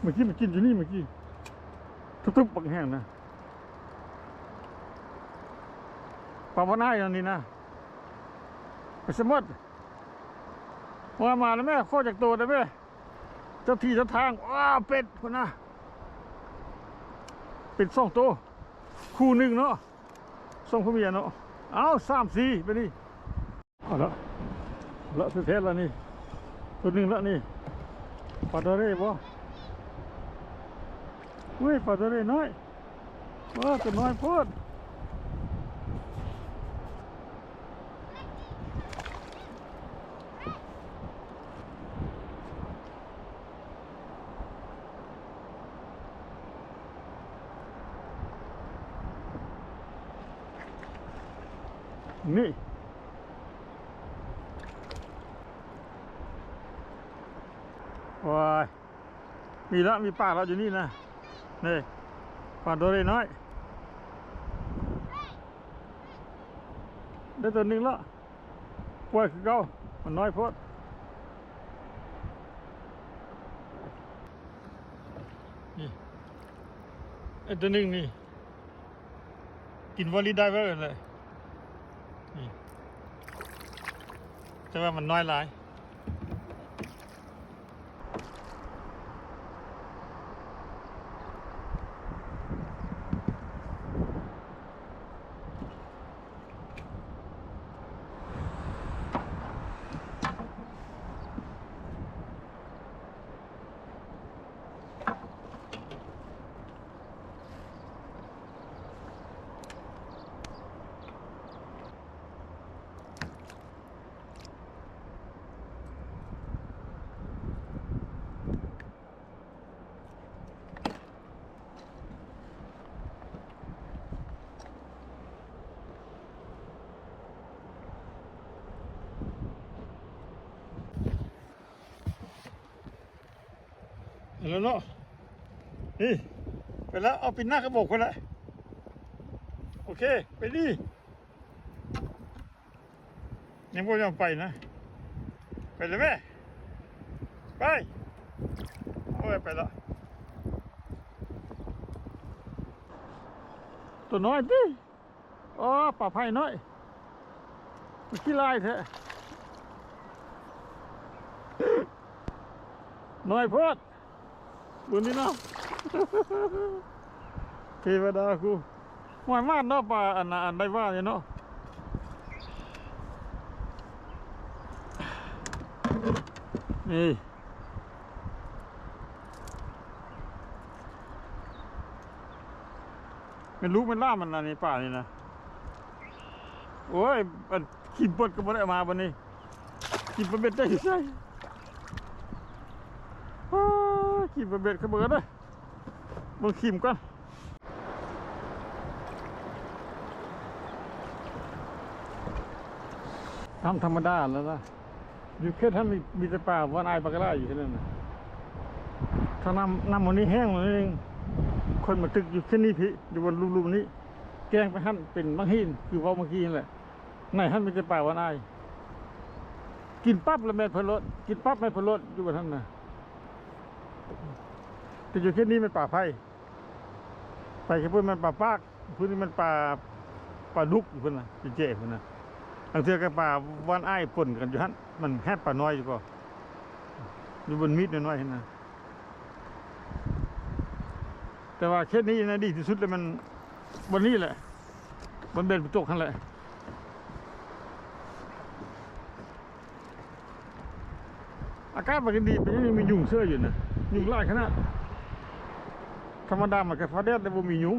เมื่อกี้มันกินอยู่นี่เมื่อกี้ทุบๆปักแห้งนะปาวนาอย่างนี้นะไปสมดมามาแล้วแม่ข้อจากตัวได้ไหมเจ้าที่เจ้าทางว้าเป็ดคนน่ะเป็ดสองตัวคู่หนึ่งเนาะสองพ่เมียเนาะเอาสามสี่ไปนี่เอาละละสุดเทศแล้วนี่ตัวหนึ่งล้วนี่ปลาตัวเร่บ่ เว้ยปลาตัวเร่น้อยว่าตัวน้อยโพดนี่ว้ายมีแล้วมีป่าเราอยู่นี่นะ นี่ป่าตัวเล็กน้อยได้ตัวหนึ่งแล้วปล่อยคือเก่ามันน้อยพดนี่ไอ้ตัวหนึ่งนี่กินวอลลีได้ไว้เลยนี่แต่ว่ามันน้อยหลาย แล้วเนาะนี่ไปแล้วเอาปินหน้ากระบอกไปล้วโอเค ไปดิยังไม่ยอมไปนะ ไปเลยแม่ไปโอ้ยไปล้วตัวน้อยดิอ๋อป่าไผ่น้อยมันขี้ลายแท้น้อยพอด บุญนี่เนาะเทวดากูหวายมากเนาะป่าอันน่ะอันได้ว่าเนี่ยเนาะนี่เป็นลูกเป็นล่ามันนะในป่านี่นะโอ้ยมันขีดปดก็บ่ได้เอามาบันนี้ขีดประเบ็ดได้ใช่ อ้าว ขีดเบ็ดขบเบิดเลยมึงขีมก่อนทำธรรมดาแล้วนะอยู่แค่ท่านมีมีแต่ป่าวันอายปากกาอยู่แค่นั้นนะถ้าน้ำน้ำมันนี้แห้งมันเองคนมาตึกอยู่แค่นี้พี่อยู่บนรูมๆนี้ แกงไปหั่นเป็นบางหินคือว่าเมื่อกี้นั่แหละไหนหั่นมีแต่ป่าวันอายกินปั๊บแล้วแม่พนรถกินปั๊บแม่พนรถอยู่บนท่านนะ แต่อยู่แค่นี้มันป่าไผ่ไปแค่พื้นมันป่าปากพื้นนี้มันป่าป่าลุกอยู่พื้นนะเจ๊พื้นนะบางเทือกับป่าวันอ้ายปนกันอยู่ฮั่นมันแค่ป่าน้อยอยู่ก็อยู่บนมิดน้อยๆเห็นนะแต่ว่าเคสนี้นะดีที่สุดเลยมันบนนี้แหละบนเบนประตกนั่นแหละอากาศมันก็ดีเป็นยังมียุงเสื้ออยู่นะยุงไล่ขนาด ธรรมดามันก็ฟ้าแดดแต่บ่มียุง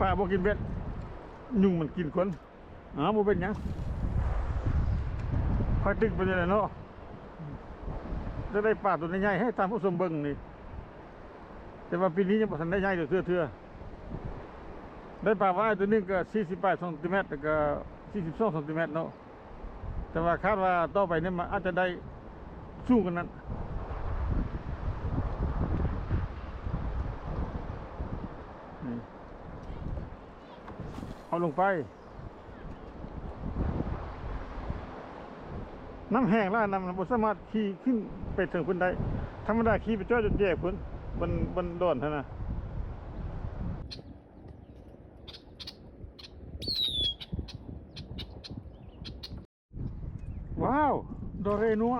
ป่าบ่กินเบ็ดยุงมันกินคนอ๋อบ่เป็นหยังคอยตึกไปนี่แหละเนาะจะได้ป่าตัวใหญ่ๆให้ตามผู้ชมเบิ่งนี่แต่ว่าปีนี้ยังบ่ทันได้ใหญ่เด้อเทื่อๆได้ป่าว่าตัวหนึงก็48ซนติเมตรแล้วก็42ซนติเมตรเนาะแต่ว่าคาดว่าต่อไปเนี่ยมันอาจจะได้ สู้กันนั้นเอาลงไป น้ำแห้งแล้วน้ำบ่สามารถขี่ขึ้นไปถึงพุ่นได้ธรรมดาขี่ไปจ้อยจนแย่พุ่นบนบนโดอนเท่านั้นว้าวโดเรนัว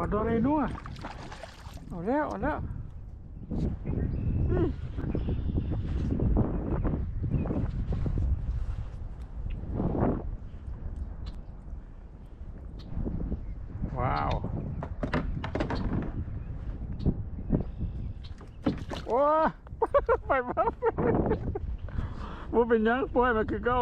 ปลาโดเรนัวเอาแล้วเอาแล้วอื้อว้าว โอ้ไปบ้าว่าเป็นหยังปล่อยมาคือเก่า